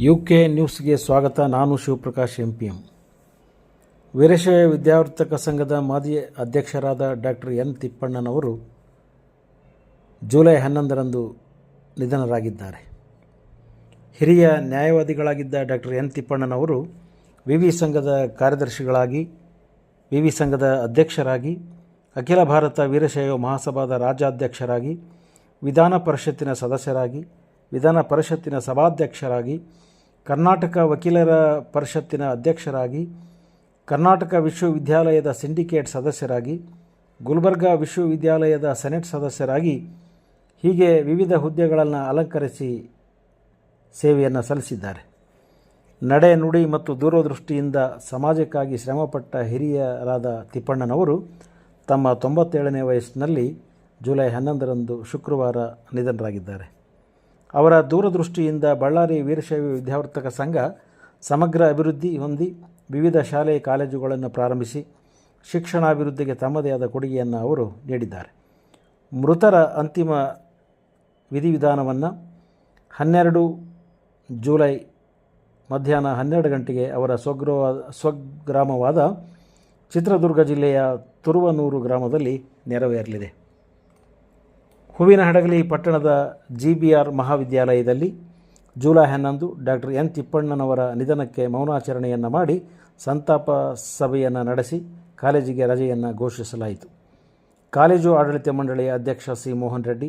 U K ನ್ಯೂಸ್ಗೆ ಸ್ವಾಗತ. ನಾನು Shivaprakash M P M Veerashaiva Vidyavardhaka ಸಂಘದ ಮಾಜಿ ಅಧ್ಯಕ್ಷರಾದ ಡಾಕ್ಟರ್ ಎನ್ ತಿಪ್ಪಣ್ಣನವರು ಜುಲೈ ಹನ್ನೊಂದರಂದು ನಿಧನರಾಗಿದ್ದಾರೆ. ಹಿರಿಯ ನ್ಯಾಯವಾದಿಗಳಾಗಿದ್ದ ಡಾಕ್ಟರ್ ಎನ್ ತಿಪ್ಪಣ್ಣನವರು ವಿವಿ ಸಂಘದ ಕಾರ್ಯದರ್ಶಿಗಳಾಗಿ, ವಿವಿ ಸಂಘದ ಅಧ್ಯಕ್ಷರಾಗಿ, ಅಖಿಲ ಭಾರತ ವೀರಶೈವ ಮಹಾಸಭಾದ ರಾಜ್ಯಾಧ್ಯಕ್ಷರಾಗಿ, ವಿಧಾನ ಪರಿಷತ್ತಿನ ಸದಸ್ಯರಾಗಿ, ವಿಧಾನ ಪರಿಷತ್ತಿನ ಸಭಾಧ್ಯಕ್ಷರಾಗಿ ಕರ್ನಾಟಕ ವಕೀಲರ ಪರಿಷತ್ತಿನ ಅಧ್ಯಕ್ಷರಾಗಿ, ಕರ್ನಾಟಕ ವಿಶ್ವವಿದ್ಯಾಲಯದ ಸಿಂಡಿಕೇಟ್ ಸದಸ್ಯರಾಗಿ, ಗುಲ್ಬರ್ಗಾ ವಿಶ್ವವಿದ್ಯಾಲಯದ ಸೆನೆಟ್ ಸದಸ್ಯರಾಗಿ ಹೀಗೆ ವಿವಿಧ ಹುದ್ದೆಗಳನ್ನು ಅಲಂಕರಿಸಿ ಸೇವೆಯನ್ನು ಸಲ್ಲಿಸಿದ್ದಾರೆ. ನಡೆ ನುಡಿ ಮತ್ತು ದೂರದೃಷ್ಟಿಯಿಂದ ಸಮಾಜಕ್ಕಾಗಿ ಶ್ರಮಪಟ್ಟ ಹಿರಿಯರಾದ ತಿಪ್ಪಣ್ಣನವರು ತಮ್ಮ ತೊಂಬತ್ತೇಳನೇ ವಯಸ್ಸಿನಲ್ಲಿ ಜುಲೈ ಹನ್ನೊಂದರಂದು ಶುಕ್ರವಾರ ನಿಧನರಾಗಿದ್ದಾರೆ. ಅವರ ದೂರದೃಷ್ಟಿಯಿಂದ ಬಳ್ಳಾರಿ ವೀರಶೈವ ವಿದ್ಯಾವರ್ತಕ ಸಂಘ ಸಮಗ್ರ ಅಭಿವೃದ್ಧಿ ಹೊಂದಿ ವಿವಿಧ ಶಾಲೆ, ಕಾಲೇಜುಗಳನ್ನು ಪ್ರಾರಂಭಿಸಿ ಶಿಕ್ಷಣಾಭಿವೃದ್ಧಿಗೆ ತಮ್ಮದೇ ಆದ ಕೊಡುಗೆಯನ್ನು ಅವರು ನೀಡಿದ್ದಾರೆ. ಮೃತರ ಅಂತಿಮ ವಿಧಿವಿಧಾನವನ್ನು ಹನ್ನೆರಡು ಜುಲೈ ಮಧ್ಯಾಹ್ನ ಹನ್ನೆರಡು ಗಂಟೆಗೆ ಅವರ ಸ್ವಗ್ರಹ ಸ್ವಗ್ರಾಮವಾದ ಚಿತ್ರದುರ್ಗ ಜಿಲ್ಲೆಯ ತುರುವನೂರು ಗ್ರಾಮದಲ್ಲಿ ನೆರವೇರಲಿದೆ. ಹೂವಿನಹಡಗಲಿ ಪಟ್ಟಣದ ಜಿ ಬಿ ಆರ್ ಮಹಾವಿದ್ಯಾಲಯದಲ್ಲಿ ಜುಲೈ ಹನ್ನೊಂದು ಡಾಕ್ಟರ್ ಎನ್ ತಿಪ್ಪಣ್ಣನವರ ನಿಧನಕ್ಕೆ ಮೌನಾಚರಣೆಯನ್ನು ಮಾಡಿ ಸಂತಾಪ ಸಭೆಯನ್ನು ನಡೆಸಿ ಕಾಲೇಜಿಗೆ ರಜೆಯನ್ನು ಘೋಷಿಸಲಾಯಿತು. ಕಾಲೇಜು ಆಡಳಿತ ಮಂಡಳಿಯ ಅಧ್ಯಕ್ಷ ಸಿ ಮೋಹನ್ ರೆಡ್ಡಿ